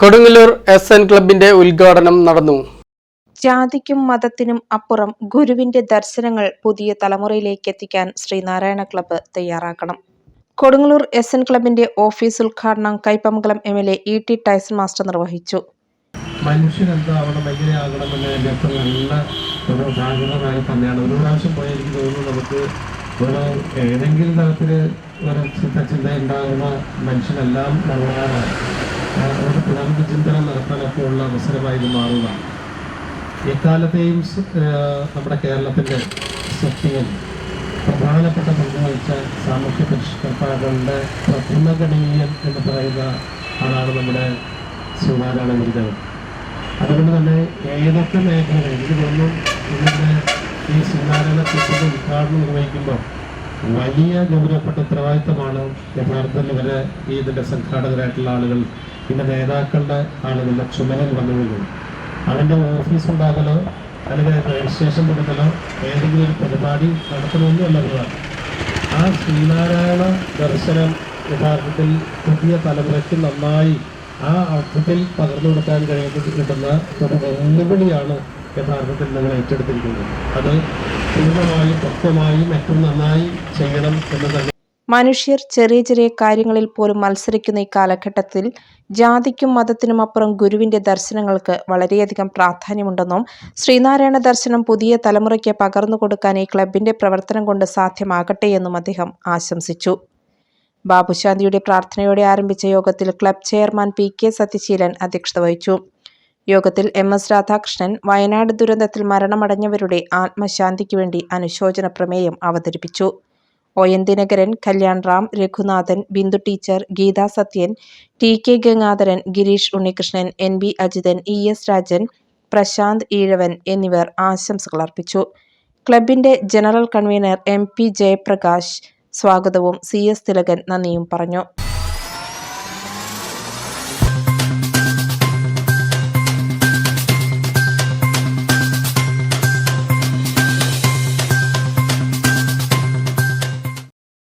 Kodungallur S N ക്ലബിന്റെ ഉദ്ഘാടനം നടന്നു. ജാതിക്കും മതത്തിനും അപ്പുറം ഗുരുവിന്റെ ദർശനങ്ങൾ പുതിയ തലമുറയിലേക്ക് എത്തിക്കാൻ ശ്രീനാരായണ ക്ലബ്ബ് തയ്യാറാക്കണം. കൊടുങ്ങല്ലൂർ എസ് എൻ ക്ലബിന്റെ ഓഫീസ് ഉദ്ഘാടനം Kaipamangalam M L A E T Tyson master നിർവഹിച്ചു. മനുഷ്യൻ എന്താവണം എങ്ങനെയാകണമെന്നതിന്റെ അത്ര നല്ല ഒരു ജാഗ്രതമായി തന്നെയാണ്. ഒരു പ്രാവശ്യം പോയാൽ എനിക്ക് തോന്നുന്നു നമുക്ക് ഒരു ഏതെങ്കിലും തരത്തിൽ ഒരു ചിന്ത ചിന്ത ഉണ്ടാകുന്ന മനുഷ്യനെല്ലാം നമ്മളാണ് ഒരു നടത്താനൊക്കെ ഉള്ള അവസരമായി ഇത് മാറുക എക്കാലത്തെയും നമ്മുടെ കേരളത്തിന്റെ സൃഷ്ടിയിൽ പ്രധാനപ്പെട്ട പങ്ക് വഹിച്ച സാമൂഹ്യ പരിഷ്കർത്താക്കളുടെ പ്രഥമഗണീയൻ എന്ന് പറയുന്ന ആളാണ് നമ്മുടെ ശ്രീനാരായണ ഗുരുദേവൻ. അതുകൊണ്ട് തന്നെ ഏതൊക്കെ മേഖലകൾ എനിക്ക് തോന്നുന്നു ഇതിന്റെ ഈ ശ്രീനാരായണ ക്ലബിന്റെ ഉദ്ഘാടനം നിർവഹിക്കുമ്പോൾ വലിയ ഗൗരവപ്പെട്ട ഉത്തരവാദിത്തമാണ് യഥാർത്ഥത്തിൽ ഇവരെ ഈ ഇതിന്റെ സംഘാടകരായിട്ടുള്ള ആളുകൾ ഇതിന്റെ നേതാക്കളുടെ ആളുകളുടെ ചുമതല വന്നുകൊള്ളും അതിന്റെ ഓഫീസ് ഉണ്ടാകലോ അല്ലെങ്കിൽ രജിസ്ട്രേഷൻ കൊടുക്കലോ ഏതെങ്കിലും ഒരു പരിപാടി നടത്തണമെന്നും അല്ലതാണ് ആ ശ്രീനാരായണ ദർശനം യഥാർത്ഥത്തിൽ പുതിയ തലമുറയ്ക്ക് നന്നായി ആ അർത്ഥത്തിൽ പകർന്നു കൊടുക്കാൻ കഴിയുന്നത് കിട്ടുന്ന ഒരു വെല്ലുവിളിയാണ് യഥാർത്ഥത്തിൽ നിങ്ങൾ ഏറ്റെടുത്തിരിക്കുന്നത്. അത് പൂർണമായും പക്വമായും ഏറ്റവും നന്നായി ചെയ്യണം എന്ന് മനുഷ്യർ ചെറിയ ചെറിയ കാര്യങ്ങളിൽ പോലും മത്സരിക്കുന്ന ഈ കാലഘട്ടത്തിൽ ജാതിക്കും മതത്തിനും അപ്പുറം ഗുരുവിന്റെ ദർശനങ്ങൾക്ക് വളരെയധികം പ്രാധാന്യമുണ്ടെന്നും ശ്രീനാരായണ ദർശനം പുതിയ തലമുറയ്ക്ക് പകർന്നു കൊടുക്കാൻ ഈ ക്ലബിന്റെ പ്രവർത്തനം കൊണ്ട് സാധ്യമാകട്ടെ എന്നും അദ്ദേഹം ആശംസിച്ചു. ബാബുശാന്തിയുടെ പ്രാർത്ഥനയോടെ ആരംഭിച്ച യോഗത്തിൽ club chairman P K Sathyaseelan അധ്യക്ഷത വഹിച്ചു. യോഗത്തിൽ എം എസ് രാധാകൃഷ്ണൻ വയനാട് ദുരന്തത്തിൽ മരണമടഞ്ഞവരുടെ ആത്മശാന്തിക്ക് വേണ്ടി അനുശോചന പ്രമേയം അവതരിപ്പിച്ചു. O. N. Dinakaran Kalyan Ram Raghunathan Bindu teacher Geetha Sathyan T. K. Gangadharan Gireesh Unnikrishnan N. B. Ajithan E. S. Rajan Prashanth Ezhavan എന്നിവർ ആശംസകൾ അർപ്പിച്ചു. ക്ലബിന്റെ general convener M. P. Jayaprakash സ്വാഗതവും സി. എസ്. തിലകൻ നന്ദിയും പറഞ്ഞു.